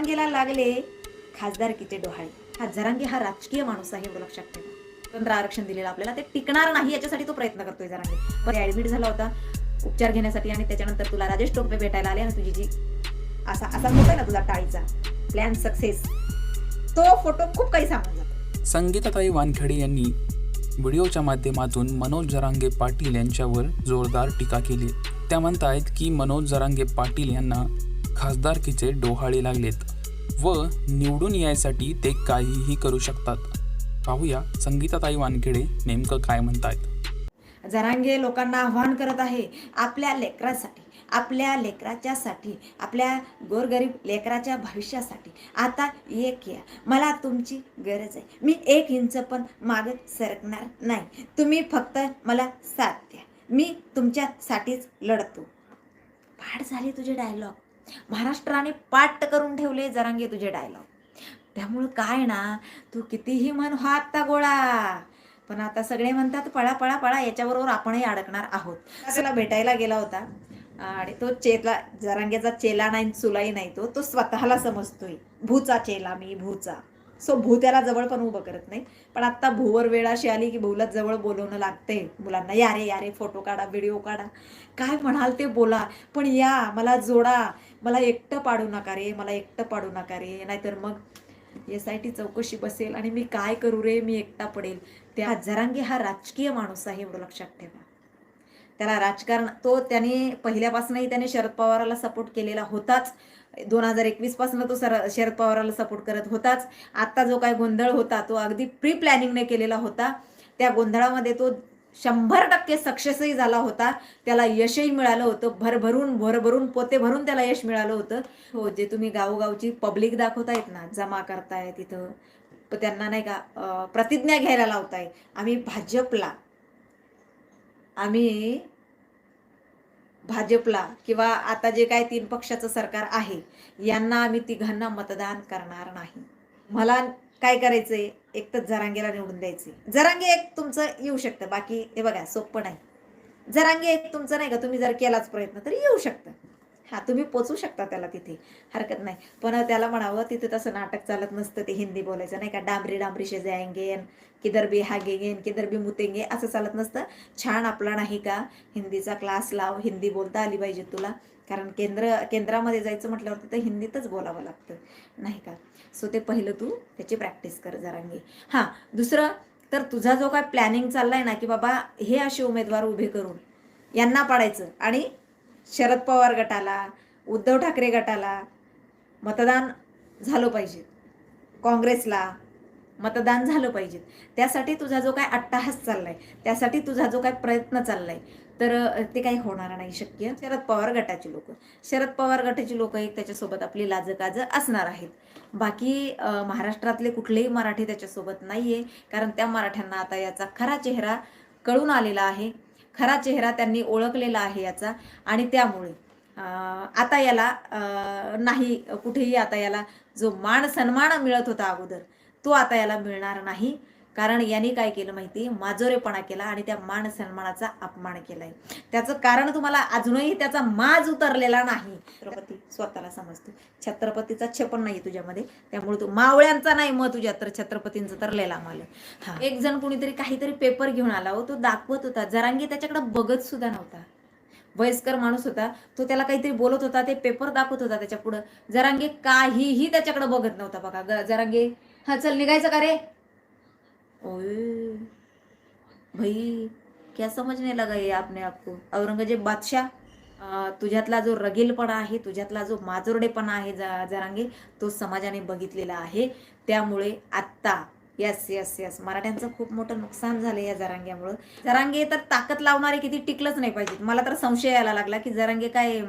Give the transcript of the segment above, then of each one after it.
जरांगेला लागले खासदारकीचे डोहाळे. हा जरांगे हा राजकीय माणूस आहे एवढं लक्षात ठेवा. स्वतंत्र आरक्षण दिलेलं आपल्याला ते टिकणार नाही याच्यासाठी तो प्रयत्न करतोय जरांगे. पण ऍडमिट झाला होता उपचार घेण्यासाठी आणि त्याच्यानंतर तुला राजेश टोपे भेटायला आले आणि तुझी जी असा असा होता ना तुझा टाळीचा प्लॅन सक्सेस तो फोटो खूप काही सांगून जातो. संगीताताई वानखेडे यांनी व्हिडिओच्या माध्यमातून मनोज जरांगे पाटील यांच्यावर जोरदार टीका केली. त्या म्हणतायत की मनोज जरांगे पाटील यांना खासदारकीचे डोहाळे लागलेत व निवडून यायसाठी ते काहीही करू शकतात. पाहूया संगीताताई वानखेडे नेमकं काय म्हणतायत. जरांगे लोकांना आव्हान करत आहे आपल्या लेकरासाठी आपल्या लेकराच्यासाठी आपल्या गोरगरीब लेकराच्या भविष्यासाठी. आता एक या मला तुमची गरज आहे. मी एक इंच पण मागे सरकणार नाही. तुम्ही फक्त मला साथ द्या. मी तुमच्यासाठीच लढतो. पाठ झाले तुझे डायलॉग महाराष्ट्राने पाठ करून ठेवले जरांगे तुझे डायलॉग त्यामुळं काय ना तू कितीही म्हण हा आत्ता गोळा. पण आता सगळे म्हणतात पळा पळा पळा याच्याबरोबर आपणही अडकणार आहोत. त्याला भेटायला गेला होता. आणि तो चेला जरांग्याचा चेला नाही चुलाही नाही तो तो स्वतःला समजतोय. भूचा चेला मी भूचा. सो भू त्याला जवळ पण उभं करत नाही. पण आत्ता भूवर वेळ अशी आली की भूला जवळ बोलवणं लागते मुलांना यारे यारे फोटो काढा व्हिडिओ काढा. काय म्हणाल ते बोला. पण या मला जोडा. मला एकटं पाडू नका रे मला एकटं पाडू नका रे. नाहीतर मग एस आय टी चौकशी बसेल आणि मी काय करू रे? मी एकटा पडेल. त्या जरांगी हा राजकीय माणूस आहे एवढं लक्षात ठेवा. त्याला राजकारण तो त्याने पहिल्यापासूनही त्याने शरद पवाराला सपोर्ट केलेला होताच. दोन हजार एकवीसपासून तो सर शरद पवाराला सपोर्ट करत होताच. आता जो काय गोंधळ होता तो अगदी प्री प्लॅनिंगने केलेला होता. त्या गोंधळामध्ये तो शंभर टक्के सक्सेसही झाला होता. त्याला यशही मिळालं होतं. भरभरून भरभरून पोते भरून त्याला यश मिळालं होतं. हो जे तुम्ही गावोगावची पब्लिक दाखवतायत ना जमा करताय तिथं त्यांना नाही का प्रतिज्ञा घ्यायला लावताय. आम्ही भाजपला आम्ही भाजपला किंवा आता जे काय तीन पक्षाचं सरकार आहे यांना आम्ही तिघांना मतदान करणार नाही. मला काय करायचंय? एक तर जरांगेला निवडून द्यायचे जरांगे एक तुमचं येऊ शकतं. बाकी हे बघा सोपं नाही. जरांगे एक तुमचं नाही का? तुम्ही जर केलाच प्रयत्न तर येऊ शकतं. हा तुम्ही पोचू शकता त्याला तिथे. हरकत नाही. पण त्याला म्हणावं तिथे तसं नाटक चालत नसतं ते हिंदी बोलायचं. नाही का डांबरी डांबरी शे किधर बी हागेंगे किधर बी मुतेंगे असं चालत नसतं. छान आपला नाही का हिंदीचा क्लास लाव हिंदी बोलता आली पाहिजे तुला. कारण केंद्र केंद्रामध्ये जायचं म्हटल्यावर तिथं हिंदीतच बोलावं लागतं. नाही का? सो ते पहिलं तू त्याची प्रॅक्टिस कर जरांगे. हां दुसरं तर तुझा जो काय प्लॅनिंग चाललाय ना की बाबा हे असे उमेदवार उभे करून यांना पाडायचं आणि शरद पवार गटाला उद्धव ठाकरे गटाला मतदान झालं पाहिजे. काँग्रेसला मतदान झालं पाहिजे. त्यासाठी तुझा जो काय अट्टाहास चाललाय त्यासाठी तुझा जो काय प्रयत्न चाललाय तर ते काही होणार नाही शक्य. शरद पवार गटाची लोक. शरद पवार गटाची लोक एक त्याच्यासोबत आपली लाजकाज असणार आहेत. बाकी महाराष्ट्रातले कुठलेही मराठी त्याच्यासोबत नाहीये कारण त्या मराठ्यांना आता याचा खरा चेहरा कळून आलेला आहे. खरा चेहरा त्यांनी ओळखलेला आहे याचा. आणि त्यामुळे आता याला नाही कुठेही आता याला जो मान सन्मान मिळत होता अगोदर तो आता याला मिळणार नाही. कारण यांनी काय केलं माहिती? माजोरेपणा केला आणि त्या मान सन्मानाचा अपमान केलाय. त्याचं कारण तुम्हाला अजूनही त्याचा माज उतरलेला नाही. छत्रपती स्वतःला समजतो. छत्रपतीचा छपन नाही तुझ्यामध्ये. त्यामुळे तू मावळ्यांचा नाही मग तुझ्या तर छत्रपतींचं तर लेला माल एक जण कुणीतरी काहीतरी पेपर घेऊन आला हो तो दाखवत होता. जरांगी त्याच्याकडे बघत सुद्धा नव्हता. वयस्कर माणूस होता. तो त्याला काहीतरी बोलत होता. ते पेपर दाखवत होता त्याच्या पुढं. जरांगे काहीही त्याच्याकडे बघत नव्हता बघा. जरांगे. हा चल निघायचं का रे? ओय भाई क्या समजने लगा ये आपने आपको? औरंगजेब बादशाह तुझ्यातला जो रगेलपणा आहे तुझ्यातला जो माजोरडेपणा आहे ज- जरांगे तो समाजाने बघितलेला आहे. त्यामुळे आत्ता यस यस यस मराठ्यांचं खूप मोठं नुकसान झालं या जरांग्यामुळं. जरांगे तर ताकद लावणारे किती टिकलंच नाही पाहिजे मला तर संशय यायला लागला की जरांगे काय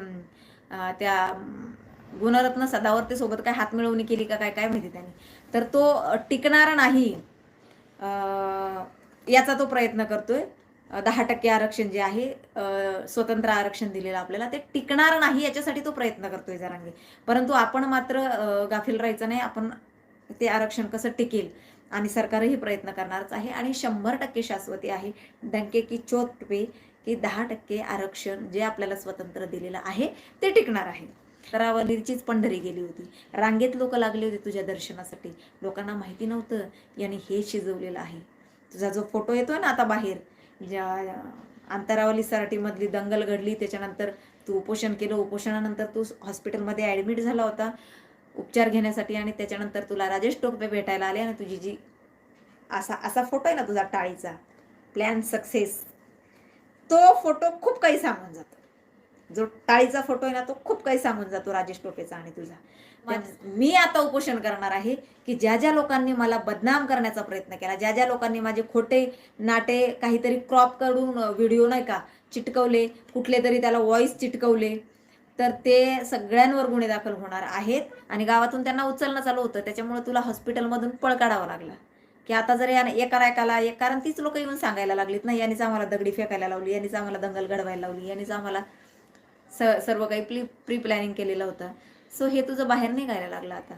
त्या गुणरत्न सदावर्ते सोबत काय हात मिळवणी केली का काय काय माहिती त्यांनी. तर तो टिकणारा नाही. याचा तो प्रयत्न करतोय. दहा टक्के आरक्षण जे आहे स्वतंत्र आरक्षण दिलेलं आपल्याला ते टिकणार नाही याच्यासाठी तो प्रयत्न करतोय जरांगे. परंतु आपण मात्र गाफील राहायचं नाही आपण ते आरक्षण कसं टिकेल? आणि सरकारही प्रयत्न करणारच आहे आणि शंभर टक्के शाश्वती आहे डंके की चोट पे की दहा टक्के आरक्षण जे आपल्याला स्वतंत्र दिलेलं आहे ते टिकणार आहे. करावलीचीच पंढरी गेली होती. रांगेत लोक लागले होते तुझ्या दर्शनासाठी. लोकांना माहिती नव्हतं याने हे शिजवलेलं आहे. तुझा जो फोटो येतोय ना आता बाहेर ज्या अंतरावली सराटीमधली दंगल घडली त्याच्यानंतर तू उपोषण केलं उपोषणानंतर तू हॉस्पिटलमध्ये ॲडमिट झाला होता उपचार घेण्यासाठी आणि त्याच्यानंतर तुला राजेश टोपे भेटायला आले आणि तुझी जी असा असा फोटो आहे ना तुझा टाळीचा प्लॅन सक्सेस तो फोटो खूप काही सांगून जातो. जो टाळीचा फोटो आहे ना तो खूप काही सांगून जातो राजेश टोपेचा आणि तुझा. मी आता उपोषण करणार आहे की ज्या ज्या लोकांनी मला बदनाम करण्याचा प्रयत्न केला ज्या ज्या लोकांनी माझे खोटे नाटे काहीतरी क्रॉप करून व्हिडिओ नाही का चिटकवले कुठले तरी त्याला व्हॉइस चिटकवले तर ते सगळ्यांवर गुन्हे दाखल होणार आहेत आणि गावातून त्यांना उचलणं चालू होतं. त्याच्यामुळे तुला हॉस्पिटलमधून पळ काढावा लागला. की आता जर यानं एका रायकाला एक कारण तीच लोक येऊन सांगायला लागलीत ना यांनीच आम्हाला दगडी फेकायला लावली यांनीच आम्हाला दंगल घडवायला लावली यांनीच आम्हाला स सर्व काही प्री प्री प्लॅनिंग केलेलं होतं. सो हे तुझं बाहेर निघायला लागलं आता.